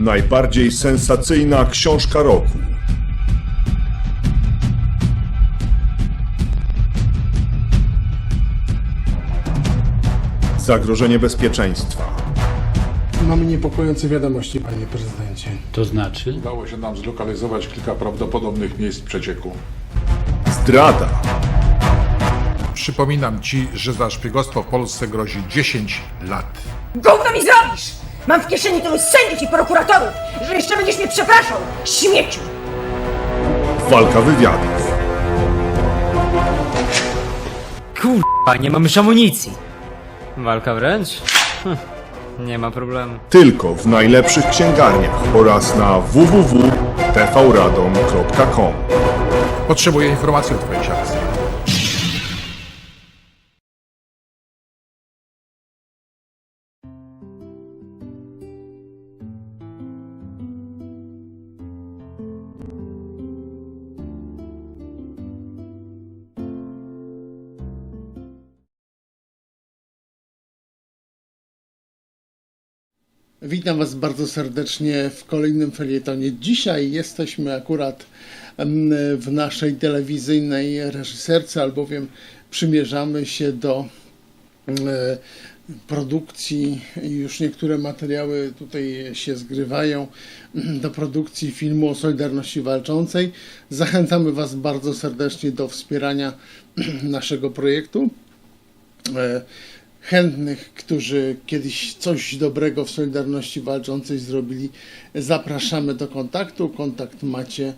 Najbardziej sensacyjna książka roku. Zagrożenie bezpieczeństwa. Mamy niepokojące wiadomości, panie prezydencie. To znaczy? Udało się nam zlokalizować kilka prawdopodobnych miejsc przecieku. Zdrada. Przypominam ci, że za szpiegostwo w Polsce grozi 10 lat. Gówno mi zrobisz! Mam w kieszeni tylu sędziów i prokuratorów, że jeszcze będziesz mnie przepraszał, śmieciu! Walka wywiadów. Kurwa, nie mamy już amunicji. Walka wręcz? Hm, nie ma problemu. Tylko w najlepszych księgarniach oraz na www.tvradom.com. Potrzebuję informacji o twojej siatce. Witam Was bardzo serdecznie w kolejnym felietonie. Dzisiaj jesteśmy akurat w naszej telewizyjnej reżyserce, albowiem przymierzamy się do e, produkcji, już niektóre materiały tutaj się zgrywają, do produkcji filmu o Solidarności Walczącej. Zachęcamy Was bardzo serdecznie do wspierania naszego projektu. E, chętnych, którzy kiedyś coś dobrego w Solidarności Walczącej zrobili, zapraszamy do kontaktu. Kontakt macie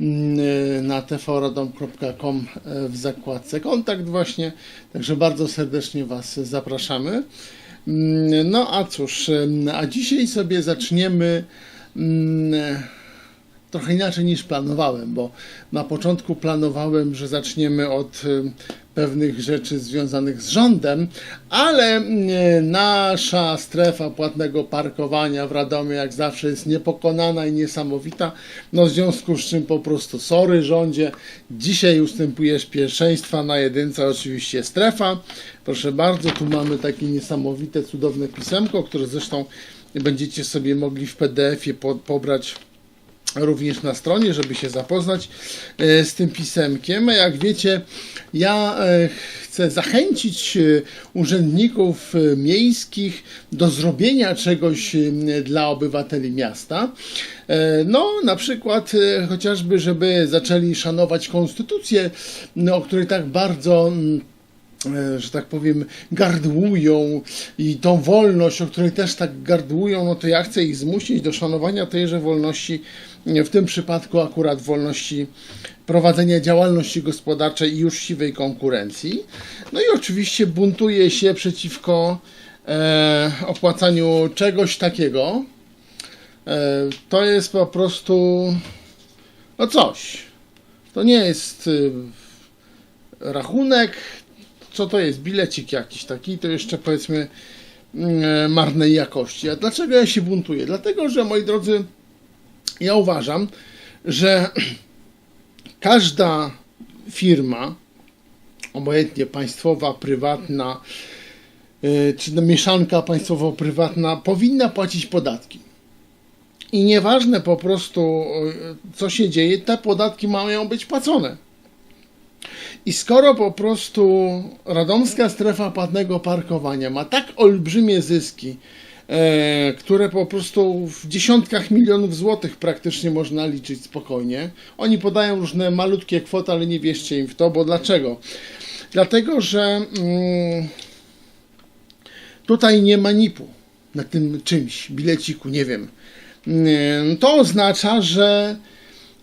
mm, na tvradom.com w zakładce kontakt właśnie, także bardzo serdecznie Was zapraszamy. Mm, No a cóż, a dzisiaj sobie zaczniemy mm, trochę inaczej niż planowałem, bo na początku planowałem, że zaczniemy od pewnych rzeczy związanych z rządem, ale y, nasza strefa płatnego parkowania w Radomiu jak zawsze jest niepokonana i niesamowita, no w związku z czym po prostu sorry rządzie, dzisiaj ustępujesz pierwszeństwa na jedynce oczywiście strefa, proszę bardzo, tu mamy takie niesamowite, cudowne pisemko, które zresztą będziecie sobie mogli w PDF-ie po, pobrać również na stronie, żeby się zapoznać e, z tym pisemkiem. Jak wiecie, ja e, chcę zachęcić e, urzędników miejskich do zrobienia czegoś dla obywateli miasta. No, na przykład chociażby, żeby zaczęli szanować konstytucję, no, o której tak bardzo mm, że tak powiem, gardłują i tą wolność, o której też tak gardłują, no to ja chcę ich zmusić do szanowania tejże wolności, w tym przypadku akurat wolności prowadzenia działalności gospodarczej i uczciwej konkurencji. No i oczywiście buntuje się przeciwko e, opłacaniu czegoś takiego. E, to jest po prostu no coś. To nie jest y, rachunek, co to jest? Bilecik jakiś taki, to jeszcze powiedzmy mm, marnej jakości. A dlaczego ja się buntuję? Dlatego, że moi drodzy, ja uważam, że każda firma, obojętnie państwowa, prywatna, y, czy mieszanka państwowo-prywatna, powinna płacić podatki. I nieważne po prostu, y, co się dzieje, te podatki mają być płacone. I skoro po prostu radomska strefa płatnego parkowania ma tak olbrzymie zyski, e, które po prostu w dziesiątkach milionów złotych praktycznie można liczyć spokojnie. Oni podają różne malutkie kwoty, ale nie wierzcie im w to, bo dlaczego? Dlatego, że mm, tutaj nie ma nipu na tym czymś, bileciku, nie wiem. Mm, To oznacza, że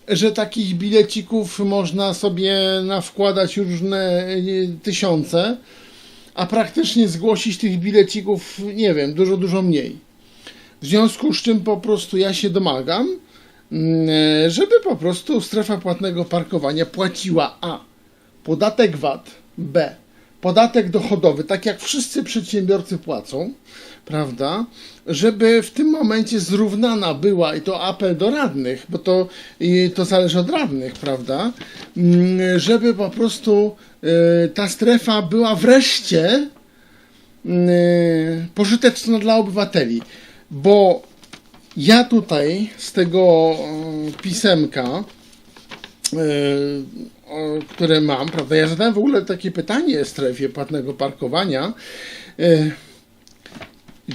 że takich bilecików można sobie nawkładać różne tysiące, a praktycznie zgłosić tych bilecików, nie wiem, dużo, dużo mniej. W związku z czym po prostu ja się domagam, mm, żeby po prostu strefa płatnego parkowania płaciła A. Podatek VAT, B. Podatek dochodowy, tak jak wszyscy przedsiębiorcy płacą, prawda? Żeby w tym momencie zrównana była, i to apel do radnych, bo to, to zależy od radnych, prawda? Mm, Żeby po prostu y, ta strefa była wreszcie y, pożyteczna dla obywateli, bo Ja tutaj z tego e, pisemka, które mam, prawda, ja zadałem w ogóle takie pytanie w strefie płatnego parkowania,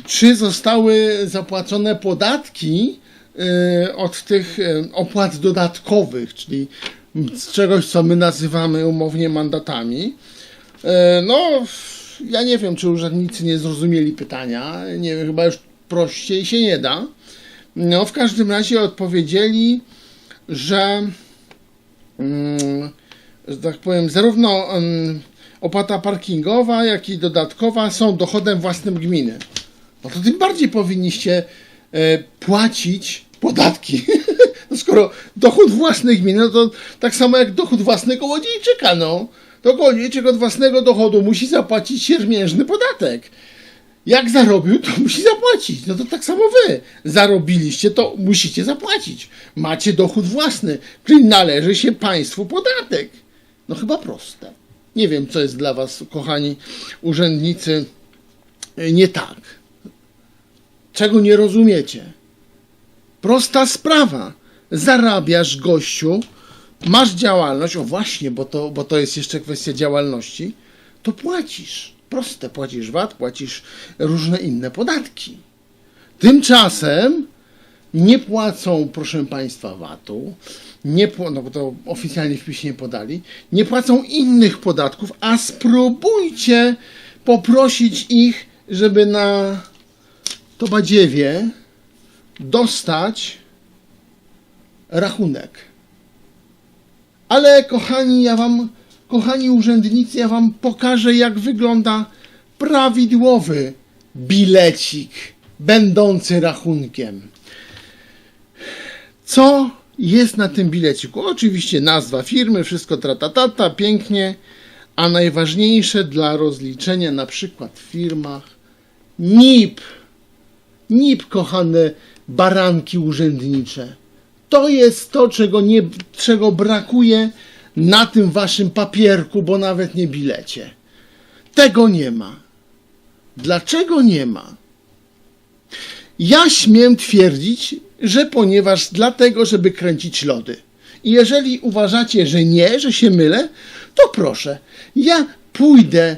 czy zostały zapłacone podatki e, od tych e, opłat dodatkowych, czyli czegoś, co my nazywamy umownie mandatami. E, No, ja nie wiem, czy urzędnicy nie zrozumieli pytania. Nie wiem, chyba już prościej się nie da. No, w każdym razie odpowiedzieli, że, mm, że tak powiem, zarówno mm, opłata parkingowa, jak i dodatkowa są dochodem własnym gminy. No to tym bardziej powinniście e, płacić podatki. no skoro dochód własny gminy, no to tak samo jak dochód własny kołodziejczyka, no. To kołodziejczyk od własnego dochodu musi zapłacić siermiężny podatek. Jak zarobił, to musi zapłacić. No to tak samo wy. Zarobiliście, to musicie zapłacić. Macie dochód własny, czyli należy się państwu podatek. No chyba proste. Nie wiem, co jest dla was, kochani urzędnicy, nie tak. Czego nie rozumiecie? Prosta sprawa. Zarabiasz gościu, masz działalność, o właśnie, bo to, bo to jest jeszcze kwestia działalności, to płacisz. Proste, płacisz VAT, płacisz różne inne podatki. Tymczasem nie płacą, proszę Państwa, VAT-u, nie, pł- no bo to oficjalnie w piśmie podali, nie płacą innych podatków, a spróbujcie poprosić ich, żeby na to badziewie dostać rachunek. Ale kochani, ja wam, kochani urzędnicy, ja wam pokażę, jak wygląda prawidłowy bilecik będący rachunkiem. Co jest na tym bileciku? Oczywiście nazwa firmy, wszystko tratatata, pięknie, a najważniejsze dla rozliczenia na przykład w firmach NIP. NIP, kochane baranki urzędnicze. To jest to, czego, nie, czego brakuje na tym waszym papierku, bo nawet nie bilecie. Tego nie ma. Dlaczego nie ma? Ja śmiem twierdzić, że ponieważ dlatego, żeby kręcić lody. I jeżeli uważacie, że nie, że się mylę, to proszę. Ja pójdę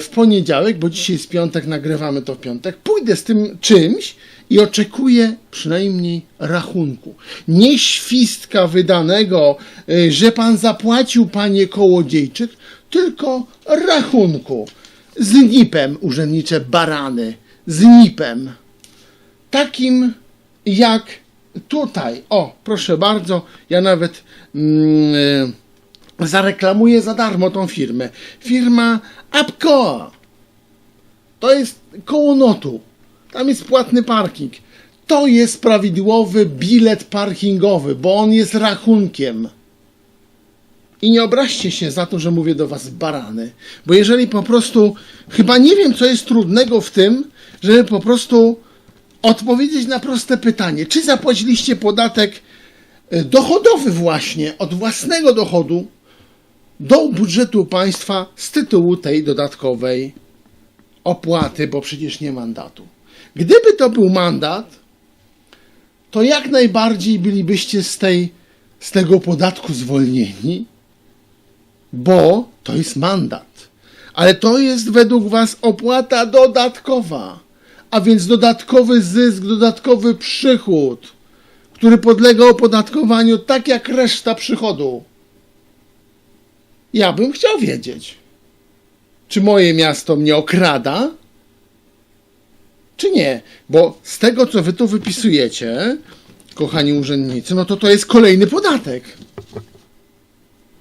w poniedziałek, bo dzisiaj jest piątek, nagrywamy to w piątek. Pójdę z tym czymś i oczekuję przynajmniej rachunku. Nie świstka wydanego, e, że pan zapłacił, panie kołodziejczyk, tylko rachunku. Z nipem, urzędnicze barany. Z nipem takim jak tutaj. O, proszę bardzo, ja nawet mm, e, zareklamuję za darmo tą firmę. Firma Apco. To jest koło notu. Tam jest płatny parking. To jest prawidłowy bilet parkingowy, bo on jest rachunkiem. I nie obraźcie się za to, że mówię do was barany. Bo jeżeli po prostu, chyba nie wiem, co jest trudnego w tym, żeby po prostu odpowiedzieć na proste pytanie. Czy zapłaciliście podatek e, dochodowy właśnie od własnego dochodu do budżetu państwa z tytułu tej dodatkowej opłaty, bo przecież nie mandatu. Gdyby to był mandat, to jak najbardziej bylibyście z, tej, z tego podatku zwolnieni, bo to jest mandat. Ale to jest według Was opłata dodatkowa, a więc dodatkowy zysk, dodatkowy przychód, który podlega opodatkowaniu tak jak reszta przychodu. Ja bym chciał wiedzieć, czy moje miasto mnie okrada, czy nie. Bo z tego, co wy tu wypisujecie, kochani urzędnicy, no to to jest kolejny podatek.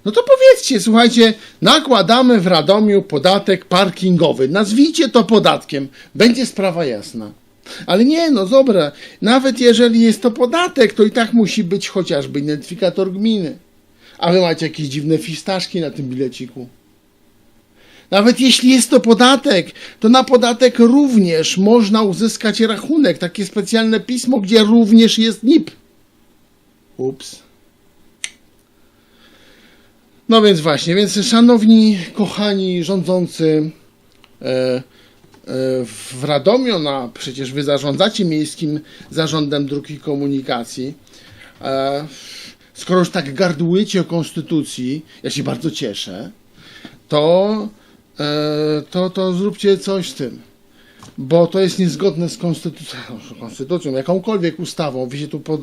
No to powiedzcie, słuchajcie, nakładamy w Radomiu podatek parkingowy. Nazwijcie to podatkiem. Będzie sprawa jasna. Ale nie, no dobra, nawet jeżeli jest to podatek, to i tak musi być chociażby identyfikator gminy. A wy macie jakieś dziwne fistaszki na tym bileciku. Nawet jeśli jest to podatek, to na podatek również można uzyskać rachunek. Takie specjalne pismo, gdzie również jest NIP. Ups. No więc właśnie, więc szanowni, kochani rządzący, e, w Radomiu, no przecież wy zarządzacie miejskim zarządem dróg i komunikacji. E, skoro już tak gardłujecie o konstytucji, ja się bardzo cieszę, to, e, to, to zróbcie coś z tym. Bo to jest niezgodne z konstytucją, konstytucją jakąkolwiek ustawą. Wy się tu po,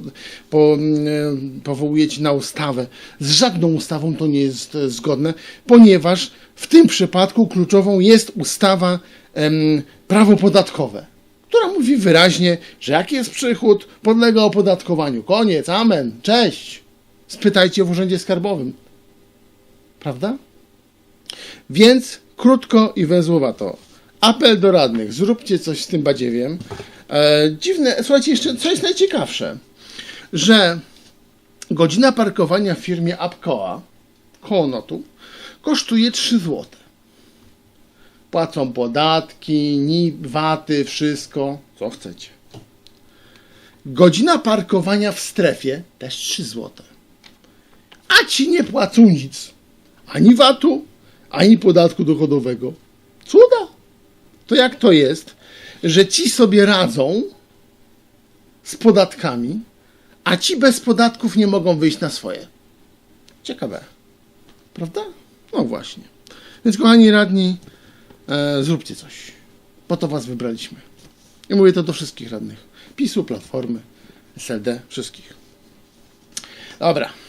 po, mm, powołujecie na ustawę. Z żadną ustawą to nie jest e, zgodne, ponieważ w tym przypadku kluczową jest ustawa em, prawo podatkowe, która mówi wyraźnie, że jaki jest przychód, podlega opodatkowaniu. Koniec, amen, cześć. Spytajcie w urzędzie skarbowym. Prawda? Więc krótko i wezłowato. Apel do radnych, zróbcie coś z tym badziewiem. E, dziwne, słuchajcie, jeszcze co jest najciekawsze, że godzina parkowania w firmie Apcoa koło notu kosztuje 3 zł. Płacą podatki, NIP, waty, wszystko, co chcecie. Godzina parkowania w strefie też 3 zł. A ci nie płacą nic. Ani VAT-u, ani podatku dochodowego. Cuda! To jak to jest, że ci sobie radzą z podatkami, a ci bez podatków nie mogą wyjść na swoje? Ciekawe. Prawda? No właśnie. Więc kochani radni, e, zróbcie coś. Po to was wybraliśmy. I mówię to do wszystkich radnych. PiSu, Platformy, SLD, wszystkich. Dobra.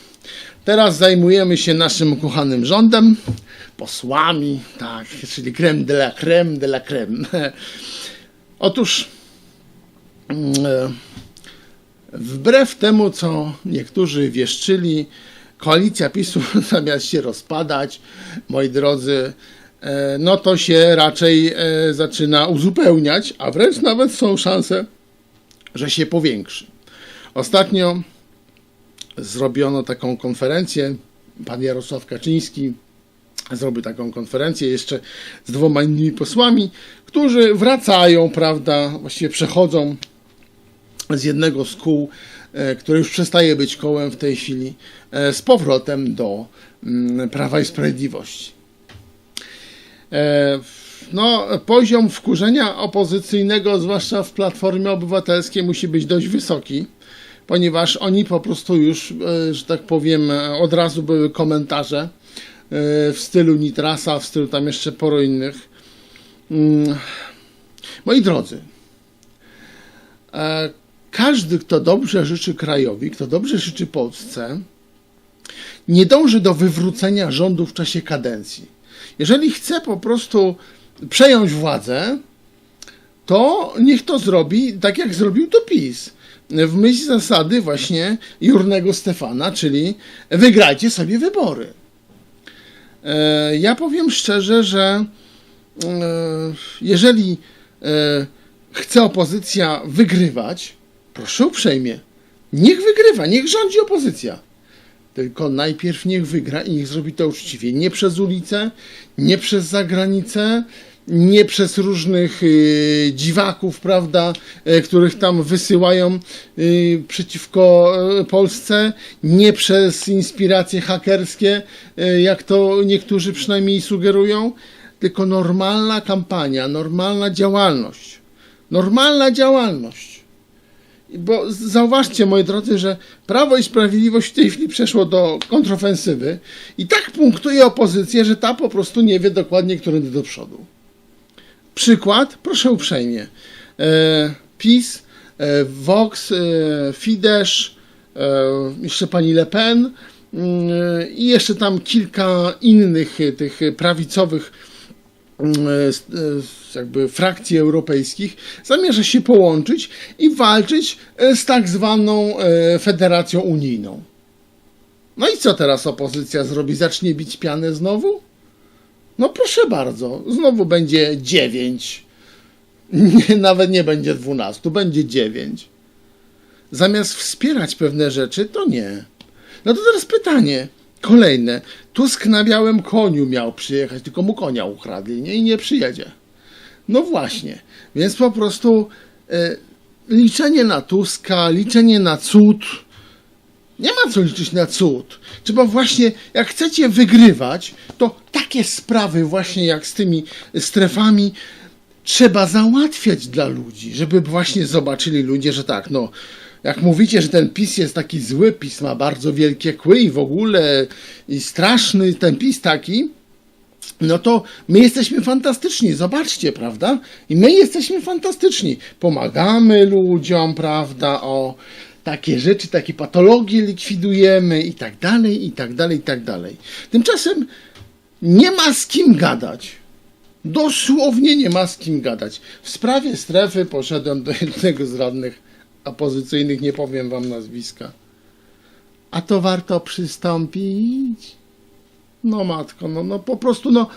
Teraz zajmujemy się naszym kochanym rządem, posłami, tak, czyli creme de la creme de la creme. Otóż mm, e, wbrew temu, co niektórzy wieszczyli, koalicja PiSu zamiast się rozpadać, moi drodzy, e, no to się raczej e, zaczyna uzupełniać, a wręcz nawet są szanse, że się powiększy. Ostatnio zrobiono taką konferencję. Pan Jarosław Kaczyński zrobił taką konferencję jeszcze z dwoma innymi posłami, którzy wracają, prawda, właściwie przechodzą z jednego z kół, e, które już przestaje być kołem w tej chwili, e, z powrotem do mm, Prawa i Sprawiedliwości. E, No, poziom wkurzenia opozycyjnego, zwłaszcza w Platformie Obywatelskiej, musi być dość wysoki ponieważ oni po prostu już, e, że tak powiem, e, od razu były komentarze e, w stylu Nitrasa, w stylu tam jeszcze poro innych. Mm. Moi drodzy, każdy, kto dobrze życzy krajowi, kto dobrze życzy Polsce, nie dąży do wywrócenia rządu w czasie kadencji. Jeżeli chce po prostu przejąć władzę, to niech to zrobi tak, jak zrobił to PiS. W myśl zasady właśnie Jurnego Stefana, czyli wygrajcie sobie wybory. E, Ja powiem szczerze, że e, jeżeli e, chce opozycja wygrywać, proszę uprzejmie, niech wygrywa, niech rządzi opozycja. Tylko najpierw niech wygra i niech zrobi to uczciwie. Nie przez ulicę, nie przez zagranicę, nie przez różnych y, dziwaków, prawda, y, których tam wysyłają y, przeciwko y, Polsce, nie przez inspiracje hakerskie, y, jak to niektórzy przynajmniej sugerują, tylko normalna kampania, normalna działalność. Normalna działalność. Bo zauważcie, moi drodzy, że Prawo i Sprawiedliwość w tej chwili przeszło do kontrofensywy i tak punktuje opozycję, że ta po prostu nie wie dokładnie, którędy do przodu. Przykład, proszę uprzejmie. E, PiS, e, Vox, e, Fidesz, jeszcze pani Le Pen mm, i jeszcze tam kilka innych tych prawicowych mm, jakby frakcji europejskich zamierza się połączyć i walczyć z tak zwaną Federacją Unijną. No i co teraz opozycja zrobi? Zacznie bić pianę znowu? No proszę bardzo, znowu będzie 9. Nie, nawet nie będzie 12, będzie 9. Zamiast wspierać pewne rzeczy, to nie. No to teraz pytanie kolejne. Tusk na białym koniu miał przyjechać, tylko mu konia ukradli, nie? I nie przyjedzie. No właśnie. Więc po prostu e, liczenie na Tuska, liczenie na cud, nie ma co liczyć na cud. Trzeba właśnie, jak chcecie wygrywać, to takie sprawy właśnie jak z tymi strefami trzeba załatwiać dla ludzi, żeby właśnie zobaczyli ludzie, że tak, no, jak mówicie, że ten PiS jest taki zły, PiS ma bardzo wielkie kły i w ogóle i straszny ten PiS taki, no to my jesteśmy fantastyczni, zobaczcie, prawda? I my jesteśmy fantastyczni. Pomagamy ludziom, prawda? O takie rzeczy, takie patologie likwidujemy i tak dalej, i tak dalej, i tak dalej. Tymczasem nie ma z kim gadać. Dosłownie nie ma z kim gadać. W sprawie strefy poszedłem do jednego z radnych opozycyjnych, nie powiem wam nazwiska. A to warto przystąpić? No matko, no, no po prostu no.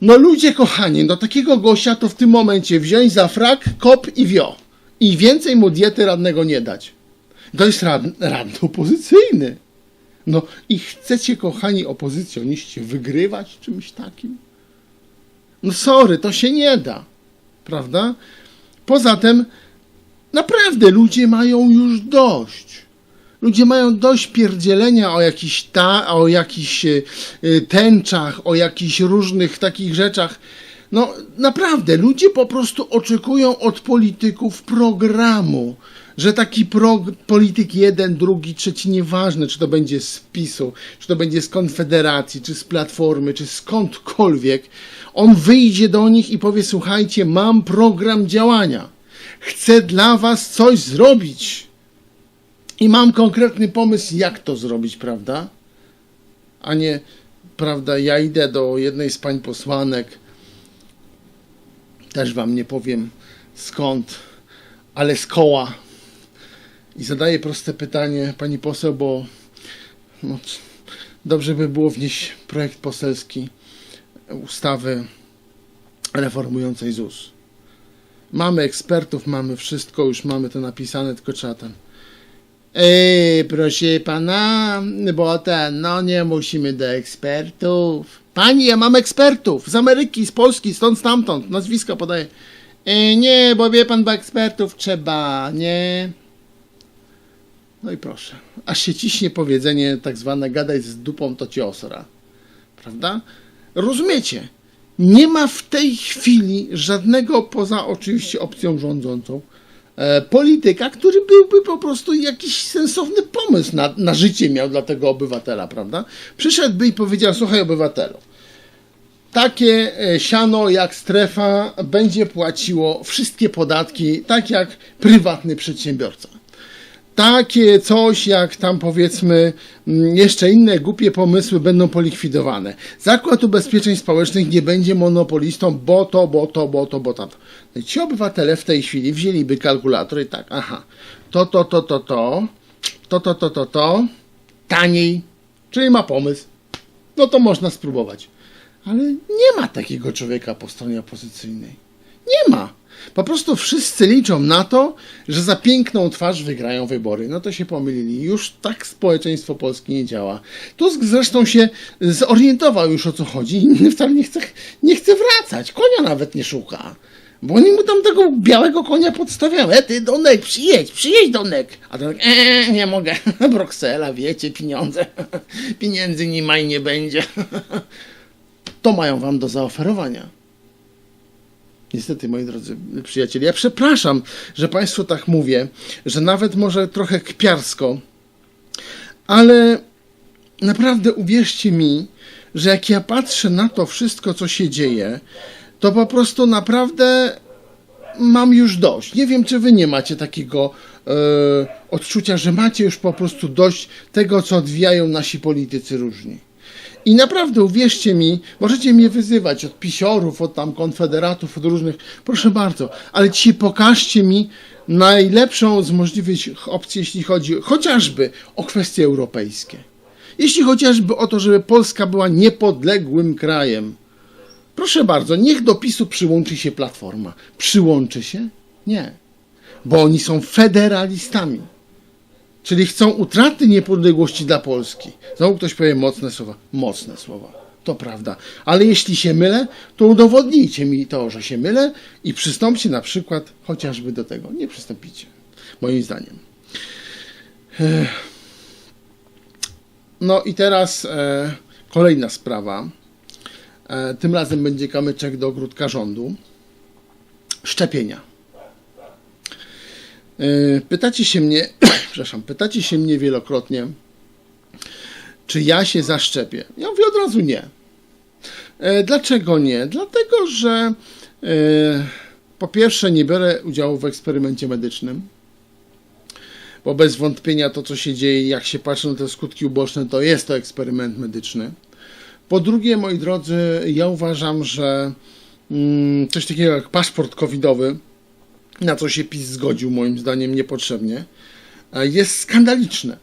No ludzie kochani, no takiego gościa to w tym momencie wziąć za frak, kop i wio. I więcej mu diety radnego nie dać. To jest rad, radny opozycyjny. No i chcecie, kochani opozycjoniści, wygrywać czymś takim? No sorry, to się nie da. Prawda? Poza tym, naprawdę ludzie mają już dość. Ludzie mają dość pierdzielenia o jakichś ta, o jakichś y, y, tęczach, o jakichś różnych takich rzeczach. No naprawdę, ludzie po prostu oczekują od polityków programu, że taki prog, polityk jeden, drugi, trzeci, nieważne czy to będzie z PiSu, czy to będzie z Konfederacji, czy z Platformy, czy skądkolwiek, on wyjdzie do nich i powie, słuchajcie, mam program działania, chcę dla was coś zrobić. I mam konkretny pomysł, jak to zrobić, prawda? A nie, prawda, ja idę do jednej z pań posłanek, też wam nie powiem skąd, ale z koła. I zadaję proste pytanie, pani poseł, bo no, dobrze by było wnieść projekt poselski ustawy reformującej ZUS. Mamy ekspertów, mamy wszystko, już mamy to napisane, tylko trzeba ten. Ej, proszę pana, bo ten, no nie musimy do ekspertów. Pani, ja mam ekspertów z Ameryki, z Polski, stąd, stamtąd, nazwiska podaję. Ej, nie, bo wie pan, bo ekspertów trzeba, nie. No i proszę, aż się ciśnie powiedzenie tak zwane gadaj z dupą, to cię osra. Prawda? Rozumiecie? Nie ma w tej chwili żadnego, poza oczywiście opcją rządzącą, e, polityka, który byłby po prostu jakiś sensowny pomysł na, na życie miał dla tego obywatela, prawda? Przyszedłby i powiedział, słuchaj obywatelu, takie e, siano jak strefa będzie płaciło wszystkie podatki, tak jak prywatny przedsiębiorca. Takie coś jak tam powiedzmy mm, jeszcze inne głupie pomysły będą polikwidowane. Zakład Ubezpieczeń Społecznych nie będzie monopolistą, bo to, bo to, bo to, bo. No i Ci obywatele w tej chwili wzięliby kalkulator i tak, aha, to, to, to, to, to, to, to, to, to, to, taniej, czyli ma pomysł. No to można spróbować. Ale nie ma takiego człowieka po stronie opozycyjnej. Nie ma. Po prostu wszyscy liczą na to, że za piękną twarz wygrają wybory. No to się pomylili. Już tak społeczeństwo polskie nie działa. Tusk zresztą się zorientował już o co chodzi i wcale nie chce, nie chce wracać. Konia nawet nie szuka. Bo oni mu tam tego białego konia podstawiają. E ty, Donek, przyjedź, przyjedź, Donek. A Donek, e, nie mogę. Bruksela, wiecie, pieniądze. Pieniędzy nie ma i nie będzie. To mają wam do zaoferowania. Niestety, moi drodzy przyjaciele, ja przepraszam, że Państwu tak mówię, że nawet może trochę kpiarsko, ale naprawdę uwierzcie mi, że jak ja patrzę na to wszystko, co się dzieje, to po prostu naprawdę mam już dość. Nie wiem, czy wy nie macie takiego e, odczucia, że macie już po prostu dość tego, co odwijają nasi politycy różni. I naprawdę, uwierzcie mi, możecie mnie wyzywać od pisiorów, od tam konfederatów, od różnych, proszę bardzo, ale dzisiaj pokażcie mi najlepszą z możliwych opcji, jeśli chodzi chociażby o kwestie europejskie. Jeśli chociażby o to, żeby Polska była niepodległym krajem. Proszę bardzo, niech do PiSu przyłączy się Platforma. Przyłączy się? Nie. Bo oni są federalistami. Czyli chcą utraty niepodległości dla Polski. Znowu ktoś powie mocne słowa. Mocne słowa. To prawda. Ale jeśli się mylę, to udowodnijcie mi to, że się mylę i przystąpcie na przykład chociażby do tego. Nie przystąpicie. Moim zdaniem. No i teraz e, kolejna sprawa. E, tym razem będzie kamyczek do ogródka rządu. szczepienia. Yy, Pytacie się mnie, przepraszam, pytacie się mnie wielokrotnie, czy ja się zaszczepię. Ja mówię od razu nie. E, Dlaczego nie? Dlatego, że e, po pierwsze nie biorę udziału w eksperymencie medycznym, bo bez wątpienia to, co się dzieje, jak się patrzy na te skutki uboczne, to jest to eksperyment medyczny. Po drugie, moi drodzy, ja uważam, że mm, coś takiego jak paszport covidowy, na co się PiS zgodził, moim zdaniem niepotrzebnie, e, jest skandaliczne.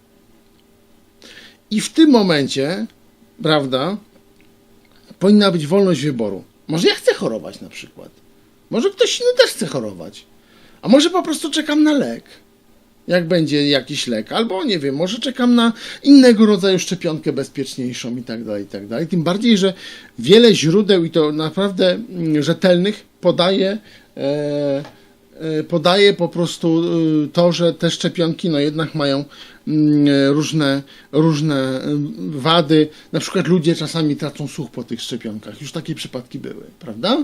I w tym momencie, prawda, powinna być wolność wyboru. Może ja chcę chorować na przykład. Może ktoś inny też chce chorować. A może po prostu czekam na lek. Jak będzie jakiś lek, albo nie wiem, może czekam na innego rodzaju szczepionkę bezpieczniejszą i tak dalej, i tak dalej. Tym bardziej, że wiele źródeł i to naprawdę mm, rzetelnych podaje, e, podaje po prostu e, to, że te szczepionki no jednak mają mm, e, różne, różne wady. Na przykład ludzie czasami tracą słuch po tych szczepionkach. Już takie przypadki były, prawda?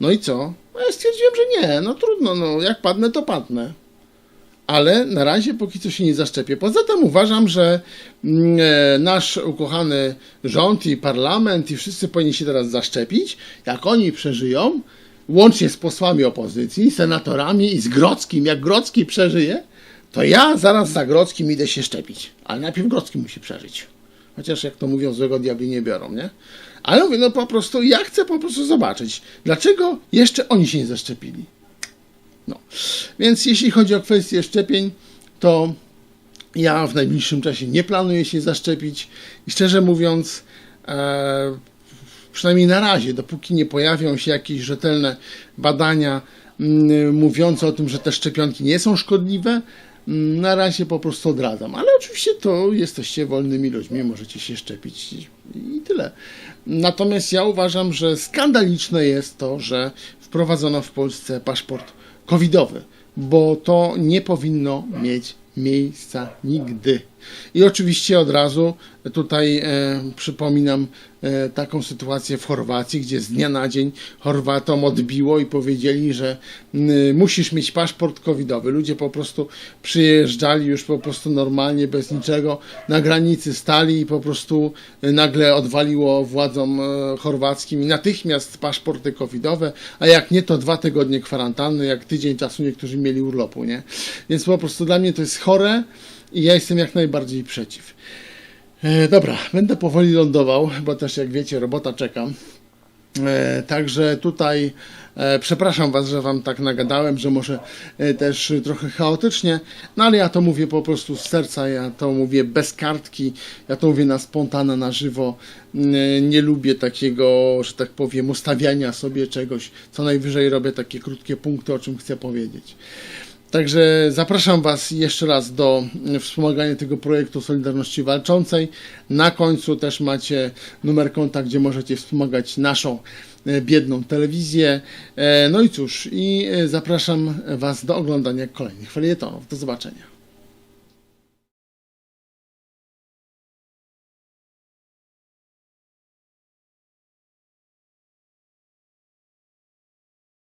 No i co? No ja stwierdziłem, że nie, no trudno, no jak padnę, to padnę. Ale na razie póki co się nie zaszczepię. Poza tym uważam, że mm, e, nasz ukochany rząd i parlament i wszyscy powinni się teraz zaszczepić. Jak oni przeżyją, łącznie z posłami opozycji, senatorami i z Grockim, jak Grocki przeżyje, to ja zaraz za Grockim idę się szczepić. Ale najpierw Grocki musi przeżyć. Chociaż jak to mówią, złego diabli nie biorą, nie? Ale mówię, no po prostu, ja chcę po prostu zobaczyć, dlaczego jeszcze oni się nie zaszczepili. No. Więc jeśli chodzi o kwestię szczepień, to ja w najbliższym czasie nie planuję się zaszczepić i szczerze mówiąc, e, przynajmniej na razie, dopóki nie pojawią się jakieś rzetelne badania mm, mówiące o tym, że te szczepionki nie są szkodliwe, mm, na razie po prostu odradzam. Ale oczywiście to jesteście wolnymi ludźmi, możecie się szczepić i i tyle. Natomiast ja uważam, że skandaliczne jest to, że wprowadzono w Polsce paszport covidowy, bo to nie powinno mieć miejsca nigdy. I oczywiście od razu tutaj e, przypominam e, taką sytuację w Chorwacji, gdzie z dnia na dzień Chorwatom odbiło i powiedzieli, że musisz mieć paszport covidowy. Ludzie po prostu przyjeżdżali już po prostu normalnie, bez niczego, na granicy stali i po prostu e, nagle odwaliło władzom chorwackim i natychmiast paszporty covidowe, a jak nie, to dwa tygodnie kwarantanny, jak tydzień czasu niektórzy mieli urlopu, nie? Więc po prostu dla mnie to jest chore i ja jestem jak najbardziej przeciw. E, dobra, będę powoli lądował, bo też jak wiecie, robota czeka. E, Także tutaj e, przepraszam Was, że Wam tak nagadałem, że może e, też trochę chaotycznie, no ale ja to mówię po prostu z serca, ja to mówię bez kartki, ja to mówię na spontana, na żywo. Mm, Nie lubię takiego, że tak powiem, ustawiania sobie czegoś. Co najwyżej robię takie krótkie punkty, o czym chcę powiedzieć. Także zapraszam Was jeszcze raz do wspomagania tego projektu Solidarności Walczącej. Na końcu też macie numer konta, gdzie możecie wspomagać naszą e, biedną telewizję. E, No i cóż, i e, zapraszam Was do oglądania kolejnych felietonów. Do zobaczenia.